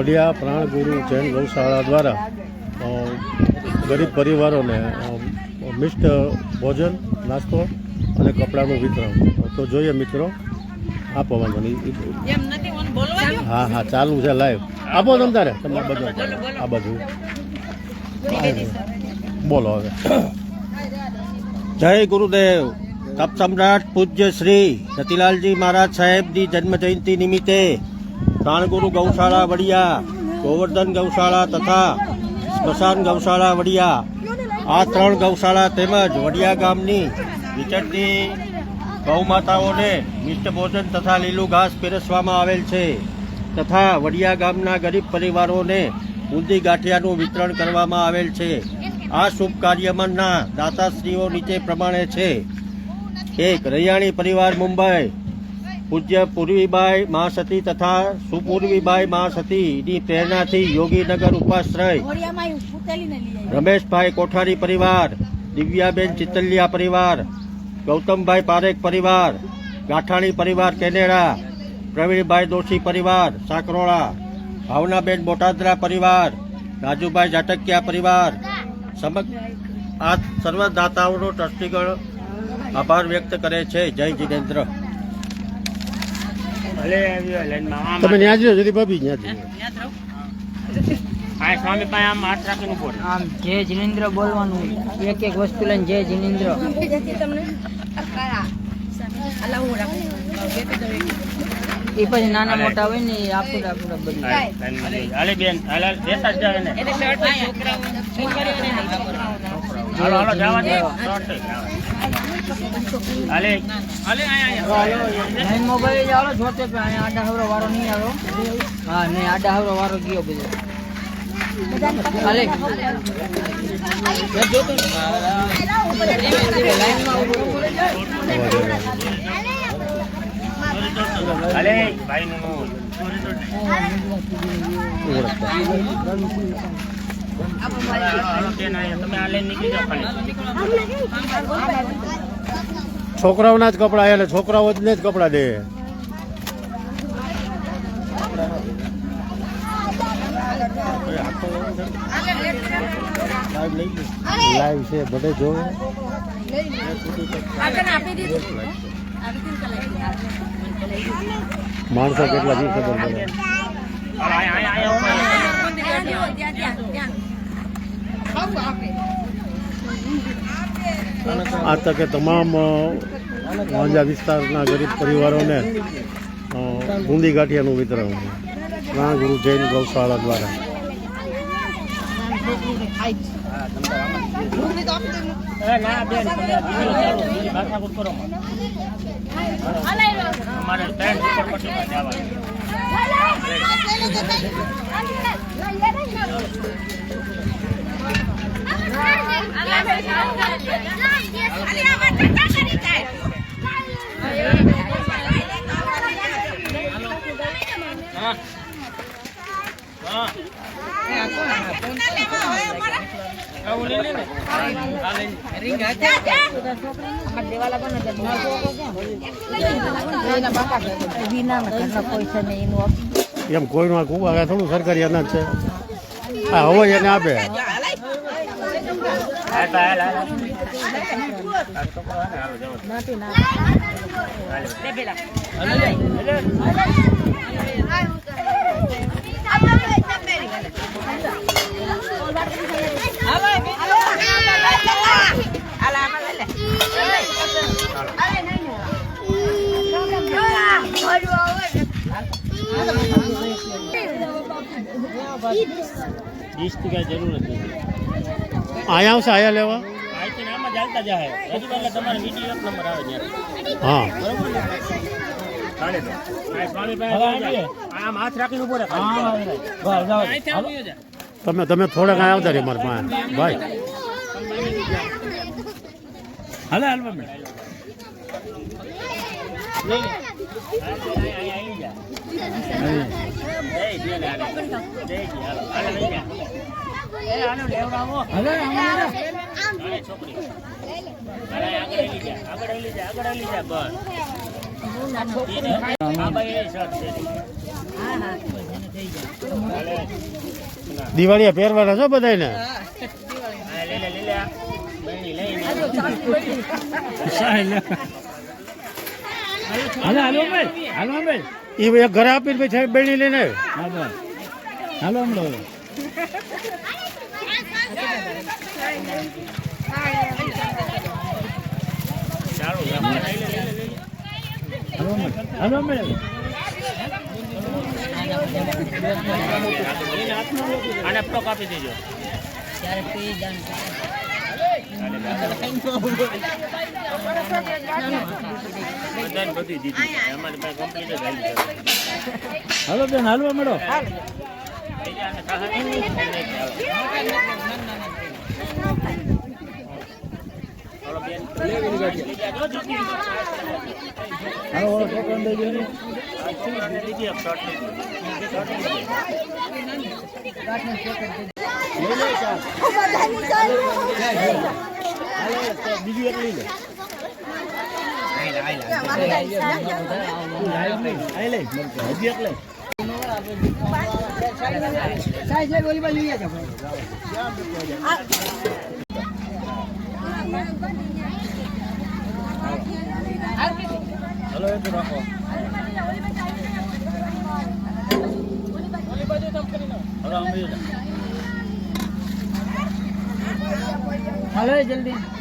વડિયા પ્રાણગુરુ જૈન ગૌશાળા દ્વારા ગરીબ પરિવારોને મિષ્ટ ભોજન નાસ્તો અને કપડાનું વિતરણ. તો જોઈએ મિત્રો આપો વાંધો નહીં. હા હા ચાલુ છે લાઈવ. આપો તમ તારે તમારે બધું આ બધું. બોલો હવે. જય ગુરુદેવ. તપ સમ્રાટ પૂજ્ય શ્રી રતિલાલજી મહારાજ સાહેબની જન્મ જયંતિ નિમિત્તે પ્રાણગુરુ ગૌશાળા વડિયા, ગોવર્ધન ગૌશાળા તથા સ્મશાન ગૌશાળા વડિયા. આ ત્રણ ગૌશાળા તેમજ વડિયા ગામની વિચરતી ગૌમાતાઓને મિષ્ટ ભોજન તથા લીલું ઘાસ પીરસવામાં આવેલ છે તથા વડિયા ગામના ગરીબ પરિવારોને ઊંધી ગાંઠિયાનું વિતરણ કરવામાં આવેલ છે. આ શુભ કાર્યમાંના દાતાશ્રીઓ નીચે પ્રમાણે છે. એક રૈયાણી પરિવાર મુંબઈ પૂજ્ય પૂર્વીબાઈ મહાસતી તથા સુપૂર્વીબાઈ મહાસતીની પ્રેરણાથી યોગીનગર ઉપાશ્રય. રમેશભાઈ કોઠારી પરિવાર દિવ્યાબેન ચિતલિયા પરિવાર ગૌતમભાઈ પારેખ પરિવાર ગાંઠાણી પરિવાર કેનેડા પ્રવીણભાઈ દોશી પરિવાર સાકરોળા ભાવનાબેન બોટાદરા પરિવાર રાજુભાઈ જાટકિયા પરિવાર સમગ્ર આ સર્વદાતાઓનો ટ્રસ્ટીગણ આભાર વ્યક્ત કરે છે. જય જીનેન્દ્ર તમે ન્યા જો જલ્દી ભાભી ન્યા જજો. યાદ રહો. સ્વામી પાસે આમ હાથ રાખીને ઊભો આમ જય જિનેન્દ્ર બોલવાનું એક એક વસ્તુ લઈને જે જિનેન્દ્ર. હું. એ પછી નાના મોટા હોય ને એ આપું આપું બધું. હાલે બેન હાલે દેતા જ ને એટલે શર્ટ છોકરાઓ છોકરીઓને હાલો હાલો જવા દે. હાલે. હાલે નહીં મોબાઈલ જ આવો જોતે પણ અહીંયા આડા હવરો વારો નહીં આવ્યો હા. નહીં આડા હવરો વારો ગયો બધો. હાલે. લાઈનમાં ઊભો હાલે ભાઈ નું તમે હાલે નીકળી જાઓ ખાલી. છોકરાઓના જ કપડાં એટલે છોકરાઓ જ ને જ કપડાં દે લાઈવ છે બધે જોવે કલાઈ. માણસો કેટલા છે ખબર પડે ત્યાં. આ તકે તમામ વાંજા વિસ્તારના ગરીબ પરિવારોને બુંદી ગાંઠિયાનું વિતરણ ગુરુ જૈન ગૌશાળા દ્વારા. અમારે ત્રણ ઝુંપડપટ્ટીમાં જવાનું હા હા આ ઓલી લે ને આ લઈ લે. એમ કોઈનું આ થોડું સરકારી અનાજ છે. આ હવે એને આપે. હાલ. બા, હાલ, હાલ. આ છોકરો હે ને, હાલો, જવા દે. હાલે. હાલે. ડીશની કાંઈ જરૂર જ નથી અહીંયા આવશે આયા લેવા અહીંથી ને આમ જ હાલતા જાય હજી એટલે તમારે વીડિયો એક નંબર આવે ત્યાં હા બરોબર ને હાલે તો. આ સ્વામી પાસે આવી જાય. આમ હાથ રાખીને ઊભો રહે અહીંથી આમ વયો જા. તમે તમે થોડાક અહીંયા આવતા રહી મારા પાસે ભાઈ હાલે હાલ મમ્મી લઈ પહેરવાના અહીં, અહીં, અહીં જા. હાલે. હાલો. લેવડાવો. હાલે ભાઈ એ એક ઘરે આપીને પછી સાહેબ બેણી લઈને આવ્યો. હા બસ. હાલો હમણાં હાલો હાલો મેલ આને પ્લોક આપી દેજો. ત્યારે પી જાણ બધાને બધી દીધી અમારી પાસે કમ્પ્લીટ જ આવી હાલો બેન હાલવા મળો. બીજું એક લઈ લે આઈ લે હજી એક લે સાહેબ સાહેબ ઓલી બાજુ લઈ જાઓ હાલો એ તો રાખો હલો જલ્દી.